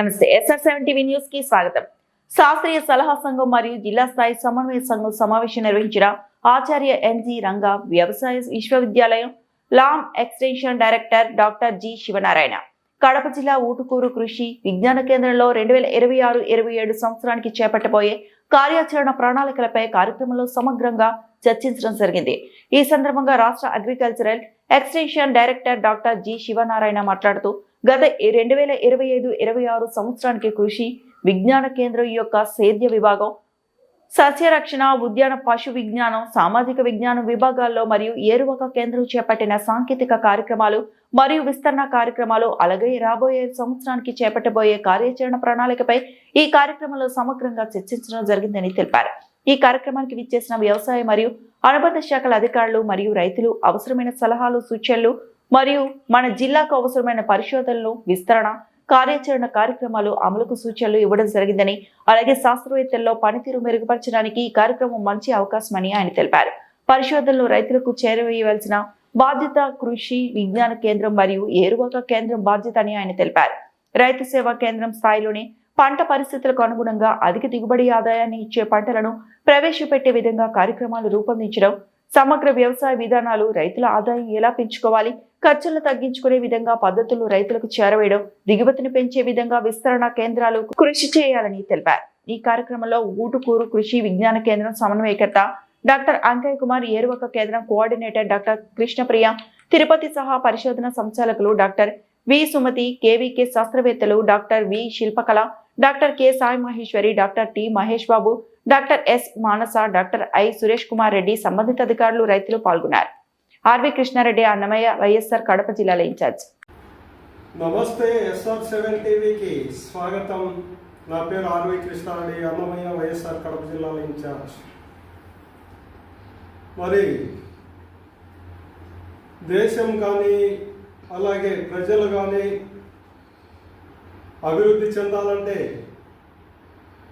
నమస్తే. SR seven TV న్యూస్కి స్వాగతం. శాస్త్రీయ సలహా సంఘం మరియు జిల్లా స్థాయి సమన్వయ సంఘం సమావేశం నిర్వహించిన ఆచార్య ఎన్జి రంగా వ్యవసాయ విశ్వవిద్యాలయం Lam extension director doctor G Sivanarayana. Kadapa జిల్లా ఊటుకూరు కృషి విజ్ఞాన కేంద్రంలో రెండు వేల ఇరవై ఆరు ఇరవై ఏడు సంవత్సరానికి చేపట్టబోయే కార్యాచరణ ప్రణాళికలపై కార్యక్రమంలో సమగ్రంగా చర్చించడం జరిగింది. ఈ సందర్భంగా రాష్ట్ర agricultural extension director doctor G Sivanarayana మాట్లాడుతూ గత రెండు వేల ఇరవై ఐదు ఇరవై ఆరు సంవత్సరానికి కృషి విజ్ఞాన కేంద్రం యొక్క సేద్య విభాగం సస్యరక్షణ ఉద్యాన పశు విజ్ఞానం సామాజిక విజ్ఞానం విభాగాల్లో మరియు ఏరువక కేంద్రం చేపట్టిన సాంకేతిక కార్యక్రమాలు మరియు విస్తరణ కార్యక్రమాలు అలాగే రాబోయే సంవత్సరానికి చేపట్టబోయే కార్యాచరణ ప్రణాళికపై ఈ కార్యక్రమంలో సమగ్రంగా చర్చించడం జరిగిందని తెలిపారు. ఈ కార్యక్రమానికి విచ్చేసిన వ్యవసాయ మరియు అనుబంధ శాఖల అధికారులు మరియు రైతులు అవసరమైన సలహాలు సూచనలు మరియు మన జిల్లాకు అవసరమైన పరిశోధనలు విస్తరణ కార్యాచరణ కార్యక్రమాలు అమలుకు సూచనలు ఇవ్వడం జరిగిందని అలాగే శాస్త్రవేత్తల్లో పనితీరు మెరుగుపరచడానికి ఈ కార్యక్రమం మంచి అవకాశమని ఆయన తెలిపారు. పరిశోధనలు రైతులకు చేరవేయవలసిన బాధ్యత కృషి విజ్ఞాన కేంద్రం మరియు ఏరువాక కేంద్రం బాధ్యత అని ఆయన తెలిపారు. రైతు సేవా కేంద్రం స్థాయిలోనే పంట పరిస్థితులకు అనుగుణంగా అధిక దిగుబడి ఆదాయాన్ని ఇచ్చే పంటలను ప్రవేశపెట్టే విధంగా కార్యక్రమాలు రూపొందించడం సమగ్ర వ్యవసాయ విధానాలు రైతుల ఆదాయం ఎలా పెంచుకోవాలి ఖర్చులను తగ్గించుకునే విధంగా పద్ధతులు రైతులకు చేరవేయడం దిగుమతిని పెంచే విధంగా విస్తరణ కేంద్రాలు కృషి చేయాలని తెలిపారు. ఈ కార్యక్రమంలో ఊటుకూరు కృషి విజ్ఞాన కేంద్రం సమన్వయకర్త డాక్టర్ అంకయ్య కుమార్ ఏరువక కేంద్రం కోఆర్డినేటర్ డాక్టర్ కృష్ణప్రియ తిరుపతి సహా పరిశోధన సంచాలకులు డాక్టర్ వి సుమతి కేవీకే శాస్త్రవేత్తలు doctor V Shilpakala doctor K Sai Maheshwari doctor T Mahesh Babu doctor S Manasa doctor I Suresh Kumar Reddy సంబంధిత అధికారులు రైతులు పాల్గొన్నారు. ఆర్వి కృష్ణారెడ్డి అన్నమయ్య వైఎస్ఆర్ కడప జిల్లాల ఇన్ఛార్జ్. నమస్తే ఎస్ఆర్ సెవెన్ టీవీకి స్వాగతం. నా పేరు ఆర్వి కృష్ణారెడ్డి అన్నమయ్య వైఎస్ఆర్ కడప జిల్లాల ఇన్ఛార్జ్. మరి దేశం కానీ అలాగే ప్రజలు కానీ అభివృద్ధి చెందాలంటే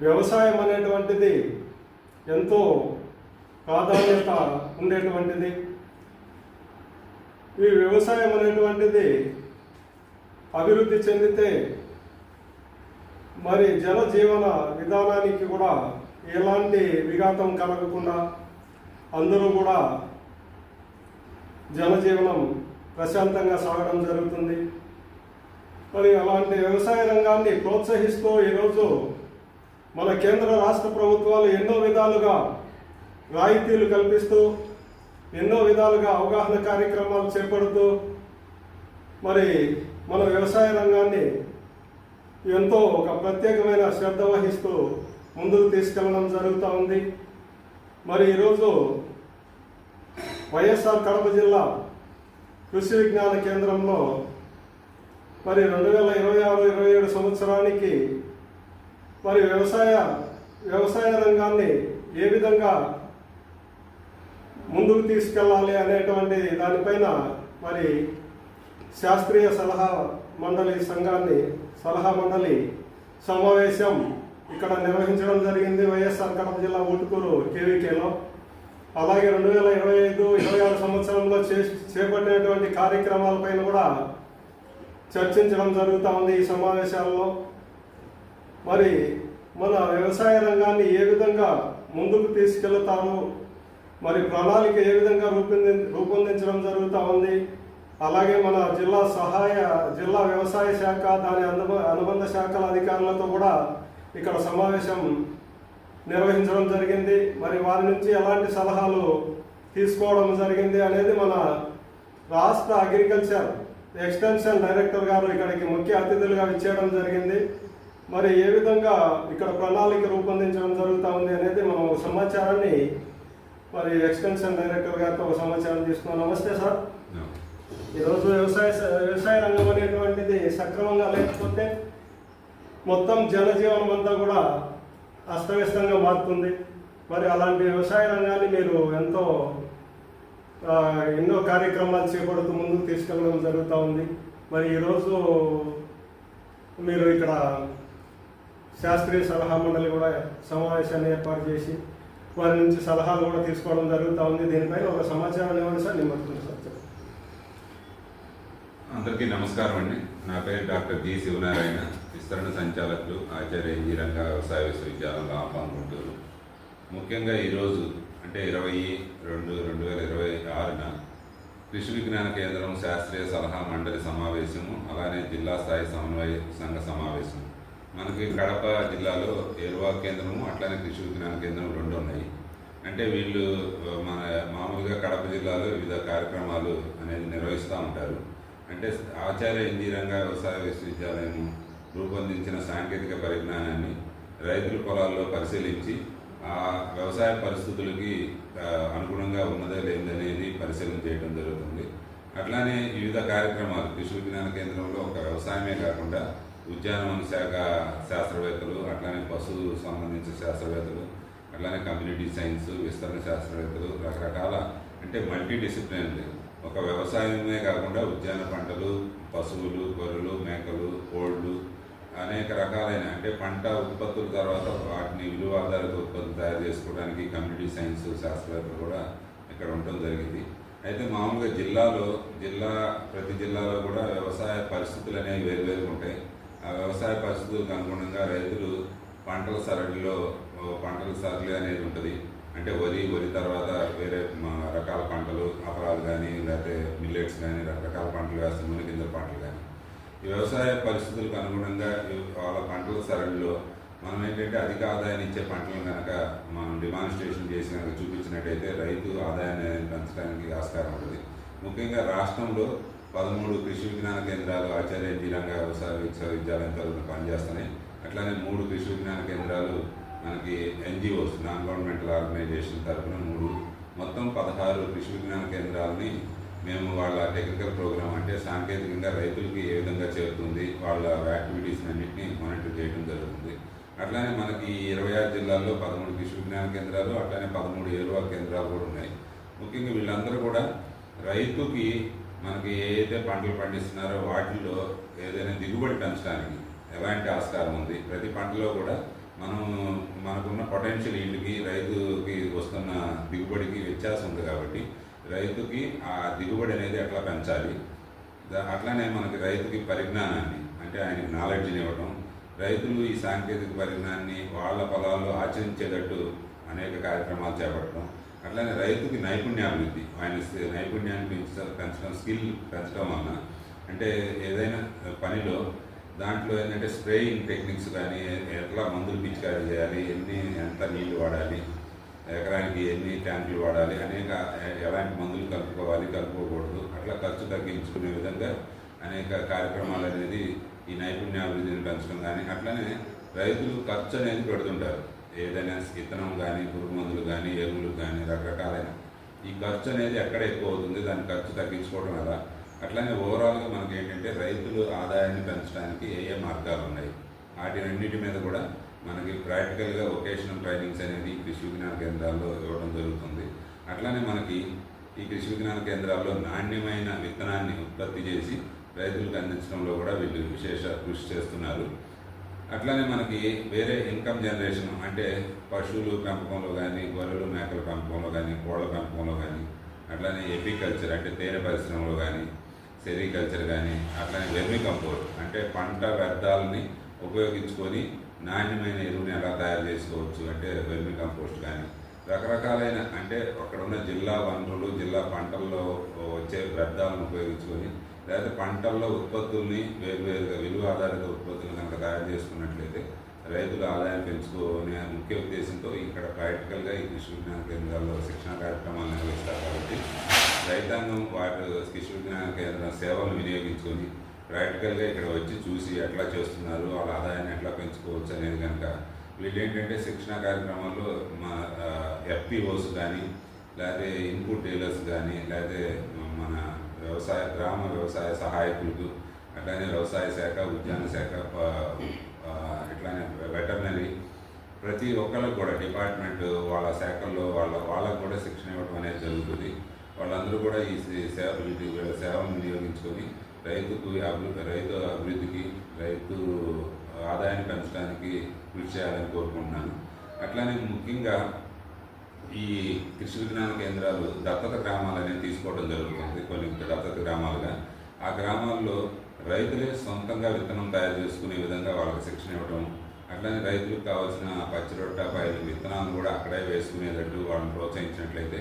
వ్యవసాయం అనేటువంటిది ఎంతో ప్రాధాన్యత ఉండేటువంటిది. ఈ వ్యవసాయం అనేటువంటిది అభివృద్ధి చెందితే మరి జనజీవన విధానానికి కూడా ఎలాంటి విఘాతం కలగకుండా అందరూ కూడా జనజీవనం ప్రశాంతంగా సాగడం జరుగుతుంది. మరి అలాంటి వ్యవసాయ రంగాన్ని ప్రోత్సహిస్తూ ఈరోజు మన కేంద్ర రాష్ట్ర ప్రభుత్వాలు ఎన్నో విధాలుగా రాయితీలు కల్పిస్తూ ఎన్నో విధాలుగా అవగాహన కార్యక్రమాలు చేపడుతూ మరి మన వ్యవసాయ రంగాన్ని ఎంతో ఒక ప్రత్యేకమైన శ్రద్ధ వహిస్తూ ముందుకు తీసుకెళ్ళడం జరుగుతూ ఉంది. మరి ఈరోజు వైఎస్ఆర్ కడప జిల్లా కృషి విజ్ఞాన కేంద్రంలో మరి రెండు వేల ఇరవై ఆరు ఇరవై ఏడు సంవత్సరానికి మరి వ్యవసాయ వ్యవసాయ రంగాన్ని ఏ విధంగా ముందుకు తీసుకెళ్ళాలి అనేటువంటి దానిపైన మరి శాస్త్రీయ సలహా మండలి సంఘాన్ని సలహా మండలి సమావేశం ఇక్కడ నిర్వహించడం జరిగింది వైఎస్ఆర్ కడప జిల్లా ఊటుకూరు కేవీకేలో. అలాగే రెండు వేల ఇరవై ఐదు ఇరవై ఆరు సంవత్సరంలో చే చేపట్టినటువంటి కార్యక్రమాలపైన కూడా చర్చించడం జరుగుతూ ఉంది ఈ సమావేశాల్లో. మరి మన వ్యవసాయ రంగాన్ని ఏ విధంగా ముందుకు తీసుకెళ్తారు మరి ప్రణాళిక ఏ విధంగా రూపొంది రూపొందించడం జరుగుతూ ఉంది? అలాగే మన జిల్లా సహాయ జిల్లా వ్యవసాయ శాఖ దాని అనుబ అనుబంధ శాఖల అధికారులతో కూడా ఇక్కడ సమావేశం నిర్వహించడం జరిగింది. మరి వారి నుంచి ఎలాంటి సలహాలు తీసుకోవడం జరిగింది అనేది మన రాష్ట్ర అగ్రికల్చర్ ఎక్స్టెన్షన్ డైరెక్టర్ గారు ఇక్కడికి ముఖ్య అతిథులుగా ఇచ్చేయడం జరిగింది. మరి ఏ విధంగా ఇక్కడ ప్రణాళిక రూపొందించడం జరుగుతూ ఉంది అనేది మనం సమాచారాన్ని మరి ఎక్స్టెన్షన్ డైరెక్టర్ గారితో ఒక సమాచారం తీసుకున్నాం నమస్తే సార్. ఈరోజు వ్యవసాయ వ్యవసాయ రంగం అనేటువంటిది సక్రమంగా లేకపోతే మొత్తం జనజీవనం అంతా కూడా అస్తవ్యస్తంగా మారుతుంది. మరి అలాంటి వ్యవసాయ రంగాన్ని మీరు ఎంతో ఎన్నో కార్యక్రమాలు చేపడుతూ ముందుకు తీసుకెళ్ళడం జరుగుతూ ఉంది. మరి ఈరోజు మీరు ఇక్కడ శాస్త్రీయ సలహా మండలి కూడా సమావేశాన్ని ఏర్పాటు చేసి వారి నుంచి సలహాలు కూడా తీసుకోవడం జరుగుతూ ఉంది. దీనిపైన ఒక సమాచారం ఇవ్వండి సార్. నిమ్మతుంది సార్. అందరికీ నమస్కారం అండి. నా పేరు డాక్టర్ జి శివనారాయణ విస్తరణ సంచాలకులు ఆచార్య ఎన్జీ వ్యవసాయ విశ్వవిద్యాలయంలో ఆహ్వానం గుంటూరు ముఖ్యంగా ఈరోజు అంటే ఇరవై రెండు రెండు వేల ఇరవై ఆరున కృషి విజ్ఞాన కేంద్రం శాస్త్రీయ సలహా మండలి సమావేశము అలానే జిల్లా స్థాయి సమన్వయ సంఘ సమావేశం మనకి కడప జిల్లాలో ఎరువా కేంద్రము అట్లానే కృషి విజ్ఞాన కేంద్రం రెండు ఉన్నాయి. అంటే వీళ్ళు మన మామూలుగా కడప జిల్లాలో వివిధ కార్యక్రమాలు అనేది నిర్వహిస్తూ ఉంటారు. అంటే ఆచార్య ఇంజనీరంగ వ్యవసాయ విశ్వవిద్యాలయం రూపొందించిన సాంకేతిక పరిజ్ఞానాన్ని రైతుల పొలాల్లో పరిశీలించి ఆ వ్యవసాయ పరిస్థితులకి అనుగుణంగా ఉన్నదే లేదనేది పరిశీలన చేయడం జరుగుతుంది. అట్లానే వివిధ కార్యక్రమాలు కృషి విజ్ఞాన కేంద్రంలో ఒక వ్యవసాయమే కాకుండా ఉద్యానవన శాఖ శాస్త్రవేత్తలు అట్లానే పశు సంబంధించిన శాస్త్రవేత్తలు అట్లానే కమ్యూనిటీ సైన్స్ విస్తరణ శాస్త్రవేత్తలు రకరకాల అంటే మల్టీ డిసిప్లినరీ ఒక వ్యవసాయమే కాకుండా ఉద్యాన పంటలు పశువులు గొర్రెలు మేకలు కోళ్ళు అనేక రకాలైన అంటే పంట ఉత్పత్తుల తర్వాత వాటిని విలువ ఆధారిత ఉత్పత్తులు తయారు చేసుకోవడానికి కమ్యూనిటీ సైన్స్ శాస్త్రవేత్తలు కూడా ఇక్కడ ఉండటం జరిగింది. అయితే మామూలుగా జిల్లాలో జిల్లా ప్రతి జిల్లాలో కూడా వ్యవసాయ పరిస్థితులు అనేవి వేరువేరుగా ఉంటాయి. వ్యవసాయ పరిస్థితులకు అనుగుణంగా రైతులు పంటల సరళిలో పంటల సరళి అనేది ఉంటుంది. అంటే వరి వరి తర్వాత వేరే మా రకాల పంటలు అపరాలు కానీ లేకపోతే మిల్లెట్స్ కానీ రకరకాల పంటలు వేస్తే నూనె కింద పంటలు కానీ ఈ వ్యవసాయ పరిస్థితులకు అనుగుణంగా వాళ్ళ పంటల సరళిలో మనం ఏంటంటే అధిక ఆదాయాన్ని ఇచ్చే పంటలను కనుక మనం డిమాన్స్ట్రేషన్ చేసి కనుక చూపించినట్టయితే రైతు ఆదాయాన్ని పెంచడానికి ఆస్కారం ఉంటుంది. ముఖ్యంగా రాష్ట్రంలో పదమూడు కృషి విజ్ఞాన కేంద్రాలు ఆచార్య ఎన్జీ రంగ వ్యవసాయ విశ్వవిద్యాలయం తరఫున పనిచేస్తున్నాయి. అట్లానే మూడు కృషి విజ్ఞాన కేంద్రాలు మనకి ఎన్జిఓస్ నాన్ గవర్నమెంటల్ ఆర్గనైజేషన్ తరఫున మూడు. మొత్తం పదహారు కృషి విజ్ఞాన కేంద్రాలని మేము వాళ్ళ టెక్నికల్ ప్రోగ్రామ్ అంటే సాంకేతికంగా రైతులకి ఏ విధంగా చేరుతుంది వాళ్ళ యాక్టివిటీస్ అన్నింటినీ మానిటర్ చేయడం జరుగుతుంది. అట్లానే మనకి ఇరవై ఆరు జిల్లాల్లో పదమూడు కృషి విజ్ఞాన కేంద్రాలు అట్లానే పదమూడు ఏరువా కేంద్రాలు కూడా ఉన్నాయి. ముఖ్యంగా వీళ్ళందరూ కూడా రైతుకి మనకి ఏదైతే పంటలు పండిస్తున్నారో వాటిల్లో ఏదైనా దిగుబడి పెంచడానికి ఎలాంటి ఆస్కారం ఉంది? ప్రతి పంటలో కూడా మనం మనకున్న పొటెన్షియల్ ఈల్డ్కి రైతుకి వస్తున్న దిగుబడికి వ్యత్యాసం ఉంది కాబట్టి రైతుకి ఆ దిగుబడి అనేది ఎట్లా పెంచాలి? అట్లానే మనకి రైతుకి పరిజ్ఞానాన్ని అంటే ఆయనకి నాలెడ్జ్ని ఇవ్వడం రైతులు ఈ సాంకేతిక పరిజ్ఞానాన్ని వాళ్ళ పొలాల్లో ఆచరించేటట్టు అనేక కార్యక్రమాలు చేపట్టడం అట్లానే రైతుకి నైపుణ్యాభివృద్ధి ఆయన నైపుణ్యాన్ని పెంచుతారు పెంచడం స్కిల్ పెంచడం వలన. అంటే ఏదైనా పనిలో దాంట్లో ఏంటంటే స్ప్రేయింగ్ టెక్నిక్స్ కానీ ఎట్లా మందులు పిచికారీ చేయాలి ఎన్ని ఎంత నీళ్ళు వాడాలి ఎకరానికి ఎన్ని ట్యాంకులు వాడాలి అనేక ఎలాంటి మందులు కలుపుకోవాలి కలుపుకోకూడదు. అట్లా ఖర్చు తగ్గించుకునే విధంగా అనేక కార్యక్రమాలు అనేది ఈ నైపుణ్యాభివృద్ధిని పెంచడం కానీ అట్లనే రైతులు ఖర్చు అనేది పెడుతుంటారు. ఏదైనా విత్తనం కానీ పురుగు మందులు కానీ ఎరువులు కానీ రకరకాలైన ఈ ఖర్చు అనేది ఎక్కడ ఎక్కువ అవుతుంది? దాని ఖర్చు తగ్గించుకోవడం ఎలా అట్లనే ఓవరాల్గా మనకి ఏంటంటే రైతులు ఆదాయాన్ని పెంచడానికి ఏ ఏ మార్గాలు ఉన్నాయి? వాటినన్నిటి మీద కూడా మనకి ప్రాక్టికల్గా వొకేషనల్ ట్రైనింగ్స్ అనేది కృషి విజ్ఞాన కేంద్రాల్లో ఇవ్వడం జరుగుతుంది. అట్లానే మనకి ఈ కృషి విజ్ఞాన కేంద్రాల్లో నాణ్యమైన విత్తనాన్ని ఉత్పత్తి చేసి రైతులకు అందించడంలో కూడా వీళ్ళు విశేష కృషి చేస్తున్నారు. అట్లానే మనకి వేరే ఇన్కమ్ జనరేషన్ అంటే పశువులు పెంపకంలో కానీ గొర్రెలు మేకల పెంపకంలో కానీ కోళ్ళ పెంపకంలో కానీ అట్లానే ఎపికల్చర్ అంటే తేనె పరిశ్రమలో కానీ సెరికల్చర్ కానీ అట్లానే వెర్మి కంపోస్ట్ అంటే పంట వ్యర్థాలని ఉపయోగించుకొని నాణ్యమైన ఎరువుని ఎలా తయారు చేసుకోవచ్చు అంటే వెర్మి కంపోస్ట్ కానీ రకరకాలైన అంటే అక్కడ ఉన్న జిల్లా వనరులు జిల్లా పంటల్లో వచ్చే వ్యర్థాలను ఉపయోగించుకొని లేదా పంటల్లో ఉత్పత్తుల్ని వేరువేరుగా విలువ ఆధారిత ఉత్పత్తులు కనుక తయారు చేసుకున్నట్లయితే రైతుల ఆదాయం పెంచుకోనే ముఖ్య ఉద్దేశంతో ఇక్కడ ప్రాక్టికల్గా ఈ కృషి విజ్ఞాన కేంద్రాల్లో శిక్షణ కార్యక్రమాలు నిర్వహిస్తారు కాబట్టి రైతాంగం వాటి కృషి విజ్ఞాన కేంద్రం సేవలను వినియోగించుకొని ప్రాక్టికల్గా ఇక్కడ వచ్చి చూసి ఎట్లా చేస్తున్నారు వాళ్ళ ఆదాయాన్ని ఎట్లా పెంచుకోవచ్చు అనేది కనుక వీళ్ళు ఏంటంటే శిక్షణ కార్యక్రమాల్లో మా ఎఫ్పిఓస్ కానీ లేకపోతే ఇన్పుట్ డీలర్స్ కానీ లేకపోతే మన వ్యవసాయ గ్రామ వ్యవసాయ సహాయకులకు అట్లానే వ్యవసాయ శాఖ ఉద్యాన శాఖ ఇట్లానే వెటర్నరీ ప్రతి ఒక్కరికి కూడా డిపార్ట్మెంట్ వాళ్ళ శాఖల్లో వాళ్ళ వాళ్ళకు కూడా శిక్షణ ఇవ్వడం అనేది జరుగుతుంది. వాళ్ళందరూ కూడా ఈ సేవ వీళ్ళ వినియోగించుకొని రైతుకు అభివృద్ధి రైతు అభివృద్ధికి రైతు ఆదాయాన్ని పెంచడానికి కృషి చేయాలని కోరుకుంటున్నాను. అట్లానే ముఖ్యంగా ఈ కృషి విజ్ఞాన కేంద్రాలు దత్తత గ్రామాలు అనేది తీసుకోవడం జరుగుతుంది కొన్ని దత్తత గ్రామాలుగా. ఆ గ్రామాల్లో రైతులే సొంతంగా విత్తనం తయారు చేసుకునే విధంగా వాళ్ళకి శిక్షణ ఇవ్వడం అట్లనే రైతులకు కావాల్సిన పచ్చి రొట్ట పైరు విత్తనాలు కూడా అక్కడే వేసుకునేటట్టు వాళ్ళని ప్రోత్సహించినట్లయితే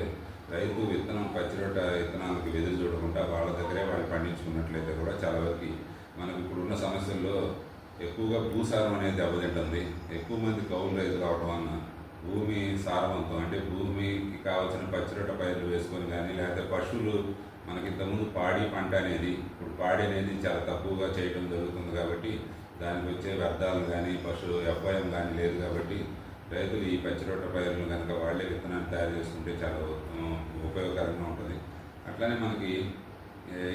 రైతు విత్తనం పచ్చి రొట్ట విత్తనాలకు వెదురు చూడకుండా వాళ్ళ దగ్గరే వాళ్ళు పండించుకున్నట్లయితే కూడా చాలా వరకు మనకు ఇప్పుడున్న సమస్యల్లో ఎక్కువగా భూసారం అనేది దెబ్బతింటుంది. ఎక్కువ మంది కౌలు రైతులు కావడం వలన భూమి సారవంతం అంటే భూమికి కావాల్సిన పచ్చిరొట్ట పైర్లు వేసుకొని కానీ లేకపోతే పశువులు మనకి ఇంతకుముందు పాడి పంట అనేది ఇప్పుడు పాడి అనేది చాలా తక్కువగా చేయడం జరుగుతుంది కాబట్టి దానికి వచ్చే వ్యర్థాలు కానీ పశు ఎఫ్ఐఎం కానీ లేదు కాబట్టి రైతులు ఈ పచ్చిరొట్ట పైర్లు కనుక వాళ్ళే విత్తనాన్ని తయారు చేసుకుంటే చాలా ఉపయోగకరంగా ఉంటుంది. అట్లనే మనకి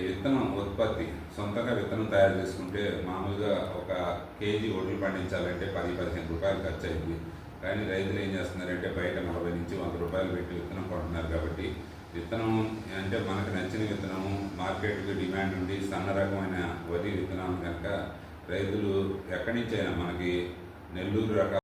విత్తనం ఉత్పత్తి సొంతంగా విత్తనం తయారు చేసుకుంటే మామూలుగా ఒక కేజీ ఒడ్లు పండించాలంటే పది పదిహేను రూపాయలు ఖర్చు అయింది కానీ రైతులు ఏం చేస్తున్నారంటే బయట నలభై నుంచి వంద రూపాయలు పెట్టి విత్తనం కొంటున్నారు కాబట్టి విత్తనం అంటే మనకు నచ్చిన విత్తనము మార్కెట్కి డిమాండ్ ఉండి సన్న రకమైన వరి విత్తనాలు కనుక రైతులు ఎక్కడి నుంచైనా మనకి నెల్లూరు రకాల